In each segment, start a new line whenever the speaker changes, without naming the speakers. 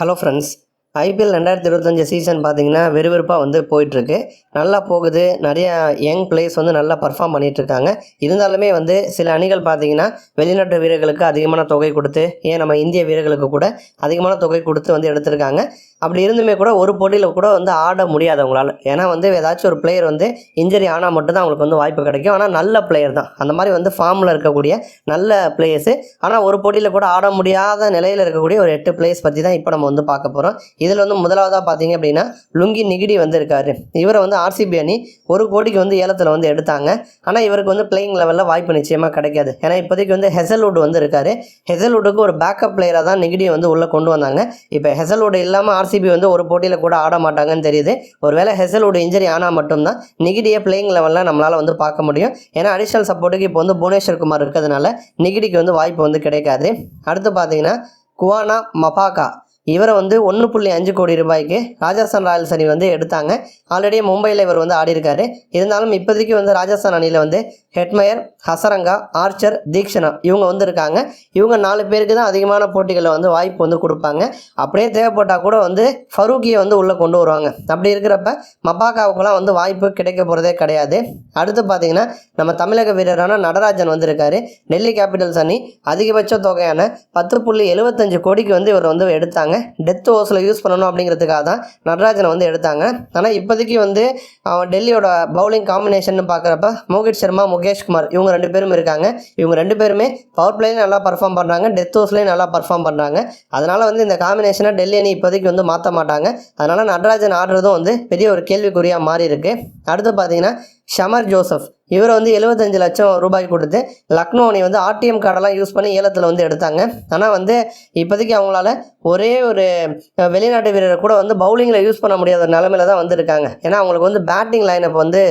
Hello friends IPL ரெண்டாயிரத்தி இருபத்தஞ்சி season பார்த்தீங்கன்னா விறுவிறுப்பாக வந்து போயிட்டுருக்கு. நல்லா போகுது. நிறையா யங் பிளேயர்ஸ் வந்து நல்லா பர்ஃபார்ம் பண்ணிகிட்ருக்காங்க இருந்தாலுமே வந்து சில அணிகள் பார்த்தீங்கன்னா வெளிநாட்டு வீரர்களுக்கு அதிகமான தொகை கொடுத்து ஏன் நம்ம இந்திய வீரர்களுக்கு கூட அதிகமான தொகை கொடுத்து வந்து எடுத்திருக்காங்க. அப்படி இருந்துமே கூட ஒரு போட்டியில் கூட வந்து ஆட முடியாது அவங்களால. ஏன்னா வந்து ஏதாச்சும் ஒரு பிளேயர் வந்து இன்ஜரி ஆனால் மட்டும்தான் அவங்களுக்கு வந்து வாய்ப்பு கிடைக்கும். ஆனால் நல்ல பிளேயர் தான். அந்த மாதிரி வந்து ஃபார்மில் இருக்கக்கூடிய நல்ல பிளேயர்ஸு ஆனால் ஒரு போட்டியில் கூட ஆட முடியாத நிலையில் இருக்கக்கூடிய ஒரு எட்டு பிளேயர்ஸ் பற்றி தான் இப்போ நம்ம வந்து பார்க்க போகிறோம் இதில் வந்து முதலாவதாக பார்த்தீங்க அப்படின்னா லுங்கி நிகிடி வந்து இருக்காரு. இவரை வந்து ஆர்சிபி அணி ஒரு கோடிக்கு வந்து ஏலத்தில் வந்து எடுத்தாங்க. ஆனால் இவருக்கு வந்து பிளேயிங் லெவலில் வாய்ப்பு நிச்சயமாக கிடைக்காது. ஏன்னா இப்போதைக்கு வந்து ஹெசல்வுட் வந்து இருக்காரு. ஹெசல்வுட்டுக்கு ஒரு பேக்கப் பிளேயராக தான் நிகிடியை வந்து உள்ளே கொண்டு வந்தாங்க. இப்போ ஹெசல்வுட் இல்லாமல் ஆர்சி ஆர்சிபி வந்து ஒரு போட்டியில் கூட ஆட மாட்டாங்கன்னு தெரியுது. ஒருவேளை ஹெசலோட இன்ஜரி ஆனால் மட்டும்தான் நிகிடியை பிளேயிங் லெவலில் நம்மளால் வந்து பார்க்க முடியும். ஏன்னா அடிஷனல் சப்போர்ட்டுக்கு இப்போ வந்து புவனேஸ்வர் குமார் இருக்கிறதுனால நிகிடிக்கு வந்து வாய்ப்பு வந்து கிடைக்காது. அடுத்து பார்த்தீங்கன்னா குவானா மபாக்கா இவரை வந்து ஒன்று புள்ளி அஞ்சு கோடி ரூபாய்க்கு ராஜஸ்தான் ராயல்ஸ் அணி வந்து எடுத்தாங்க. ஆல்ரெடி மும்பையில் இவர் வந்து ஆடிருக்காரு இருந்தாலும் இப்போதைக்கு வந்து ராஜஸ்தான் அணியில் வந்து ஹெட்மயர் ஹசரங்கா ஆர்ச்சர் தீக்ஷனா இவங்க வந்து இருக்காங்க. இவங்க நாலு பேருக்கு தான் அதிகமான போட்டிகளில் வந்து வாய்ப்பு வந்து கொடுப்பாங்க. அப்படியே தேவைப்பட்டால் கூட வந்து ஃபரூக்கியை வந்து உள்ளே கொண்டு வருவாங்க. அப்படி இருக்கிறப்ப மப்பாக்காவுக்குலாம் வந்து வாய்ப்பு கிடைக்க போகிறதே கிடையாது. அடுத்து பார்த்திங்கன்னா நம்ம தமிழக வீரரான நடராஜன் வந்திருக்காரு டெல்லி கேபிட்டல்ஸ் அணி அதிகபட்ச தொகையான பத்து புள்ளி எழுபத்தஞ்சு கோடிக்கு வந்து இவர் வந்து எடுத்தாங்க. டெத் ஓஸில் யூஸ் பண்ணணும் அப்படிங்கிறதுக்காக தான் நடராஜனை வந்து எடுத்தாங்க. ஆனால் இப்போதைக்கு வந்து அவன் டெல்லியோட பவுலிங் காம்பினேஷன் பார்க்குறப்ப மோகித் சர்மா முகேஷ் குமார் இவங்க ரெண்டு பேரும் இருக்காங்க. இவங்க ரெண்டு பேருமே பவர் பிளேலையும் நல்லா பர்ஃபார்ம் பண்ணுறாங்க டெத் ஓஸ்லேயும் நல்லா பர்ஃபார்ம் பண்ணுறாங்க அதனால் வந்து இந்த காம்பினேஷனை டெல்லி அணி இப்போதைக்கு வந்து மாற்ற மாட்டாங்க. அதனால் நடராஜன் ஆடுறதும் வந்து பெரிய ஒரு கேள்விக்குறியாக மாறி இருக்குது அடுத்து பார்த்தீங்கன்னா ஷமர் ஜோசப். இவரை வந்து எழுபத்தஞ்சு லட்சம் ரூபாய் கொடுத்து லக்னோ அணி வந்து ஆர்டிஎம் கார்டெல்லாம் யூஸ் பண்ணி ஏலத்தில் வந்து எடுத்தாங்க. ஆனால் வந்து இப்போதைக்கு அவங்களால ஒரே ஒரு வெளிநாட்டு வீரரை கூட வந்து பவுலிங்கில் யூஸ் பண்ண முடியாத நிலமையில தான் வந்திருக்காங்க. ஏன்னா அவங்களுக்கு வந்து பேட்டிங் லைனப் வந்து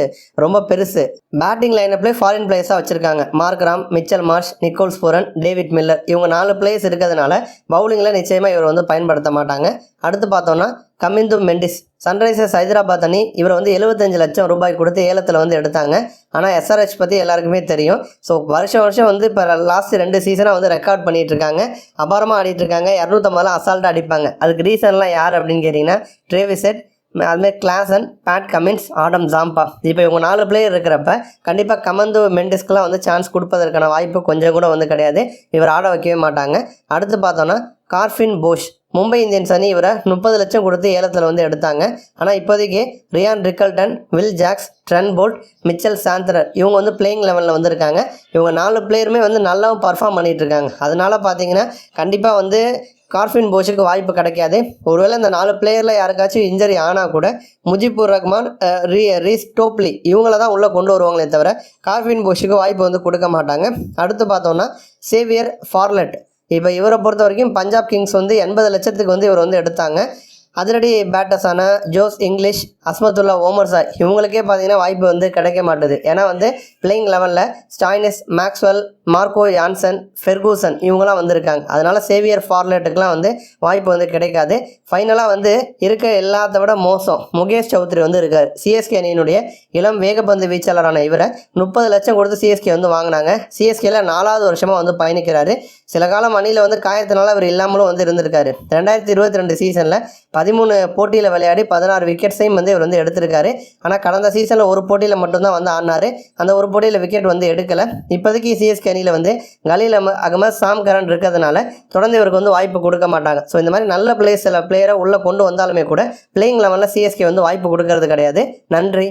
ரொம்ப பெருசு. பேட்டிங் லைனப்லேயே ஃபாரின் பிளேயர்ஸாக வச்சுருக்காங்க. Markram Mitchell Marsh Nicholas Pooran David Miller இவங்க நாலு பிளேயர்ஸ் இருக்கிறதுனால பவுலிங்கில் நிச்சயமாக இவர் வந்து பயன்படுத்த மாட்டாங்க. அடுத்து பார்த்தோன்னா கமிந்து மெண்டிஸ். சன்ரைசர்ஸ் ஹைதராபாத் அணி இவர் வந்து எழுபத்தஞ்சு லட்சம் ரூபாய் கொடுத்து ஏலத்தில் வந்து எடுத்தாங்க. ஆனால் எஸ்ஆர்ஹெச் பற்றி எல்லாருக்குமே தெரியும். ஸோ வருஷம் வருஷம் வந்து இப்போ லாஸ்ட் ரெண்டு சீசனாக வந்து ரெக்கார்ட் பண்ணிகிட்டு இருக்காங்க அபாரமாக ஆடிட்டு இருக்காங்க இரநூத்தம்பதுலாம் அசால்ட்டாக அடிப்பாங்க. அதுக்கு ரீசன்லாம் யார் அப்படின்னு கேட்டிங்கன்னா ட்ரேவிசெட் அதுமாதிரி Klaasen Pat Cummins Adam Zampa இப்போ இவங்க நாலு பிளேயர் இருக்கிறப்ப கண்டிப்பாக கமந்து மெண்டிஸ்க்கெலாம் வந்து சான்ஸ் கொடுப்பதற்கான வாய்ப்பு கொஞ்சம் கூட வந்து கிடையாது. இவர் ஆட வைக்கவே மாட்டாங்க. அடுத்து பார்த்தோன்னா கார்ஃபின் போஷ் மும்பை இந்தியன்ஸ் அணி இவரை முப்பது லட்சம் கொடுத்து ஏலத்தில் வந்து எடுத்தாங்க. ஆனால் இப்போதைக்கு Ryan Rickelton Will Jacks Trent Boult Mitchell Santner இவங்க வந்து பிளேயிங் லெவலில் வந்திருக்காங்க. இவங்க நாலு பிளேயருமே வந்து நல்லாவும் பர்ஃபார்ம் பண்ணிட்டு இருக்காங்க அதனால பார்த்தீங்கன்னா கண்டிப்பாக வந்து கார்ஃபின் போஷுக்கு வாய்ப்பு கிடைக்காது. ஒருவேளை இந்த நாலு பிளேயரில் யாருக்காச்சும் இன்ஜரி ஆனால் கூட Mujibur Rahman re Reece Topley இவங்கள தான் உள்ளே கொண்டு வருவாங்களே தவிர கார்ஃபின் போஷுக்கு வாய்ப்பு வந்து கொடுக்க மாட்டாங்க. அடுத்து பார்த்தோம்னா சேவியர் ஃபார்லெட். இப்போ இவரை பொறுத்த வரைக்கும் பஞ்சாப் கிங்ஸ் வந்து எண்பது லட்சத்துக்கு வந்து இவர் வந்து எடுத்தாங்க. அதிரடி பேட்டர்ஸான Jose Inglis Azmatullah Omarzai இவங்களுக்கே பார்த்தீங்கன்னா வாய்ப்பு வந்து கிடைக்க மாட்டுது. ஏன்னா வந்து பிளேயிங் லெவலில் Stoinis Maxwell Marco Jansen Ferguson இவங்களாம் வந்திருக்காங்க. அதனால் சேவியர் ஃபார்லேட்டுக்கெலாம் வந்து வாய்ப்பு வந்து கிடைக்காது. ஃபைனலாக வந்து இருக்க எல்லாத்த விட மோசம் முகேஷ் சௌத்ரி வந்து இருக்கார். சிஎஸ்கே அணியினுடைய இளம் வேகப்பந்து வீச்சாளரான இவரை முப்பது லட்சம் கொடுத்து சிஎஸ்கே வந்து வாங்கினாங்க. சிஎஸ்கேல நாலாவது வருஷமாக வந்து பயணிக்கிறாரு. சில காலம் அணியில் வந்து காயத்தினால அவர் இல்லாமலும் வந்து இருந்திருக்காரு. ரெண்டாயிரத்தி இருபத்தி ரெண்டு சீசனில் பதிமூணு போட்டியில் விளையாடி பதினாறு விக்கெட்ஸையும் வந்து இவர் வந்து எடுத்திருக்காரு. ஆனால் கடந்த சீசனில் ஒரு போட்டியில் மட்டும்தான் வந்து ஆடினார். அந்த ஒரு போட்டியில் விக்கெட் வந்து எடுக்கலை. இப்போதைக்கு சிஎஸ்கே அணியில் வந்து கலீல் அம அகமது சாம் கரன் இருக்கிறதுனால தொடர்ந்து இவருக்கு வந்து வாய்ப்பு கொடுக்க மாட்டாங்க. ஸோ இந்த மாதிரி நல்ல பிளேயர்ஸ் சில பிளேயரை உள்ளே கொண்டு வந்தாலுமே கூட பிளேயிங் லெவலில் சிஎஸ்கே வந்து வாய்ப்பு கொடுக்கறது கிடையாது. நன்றி.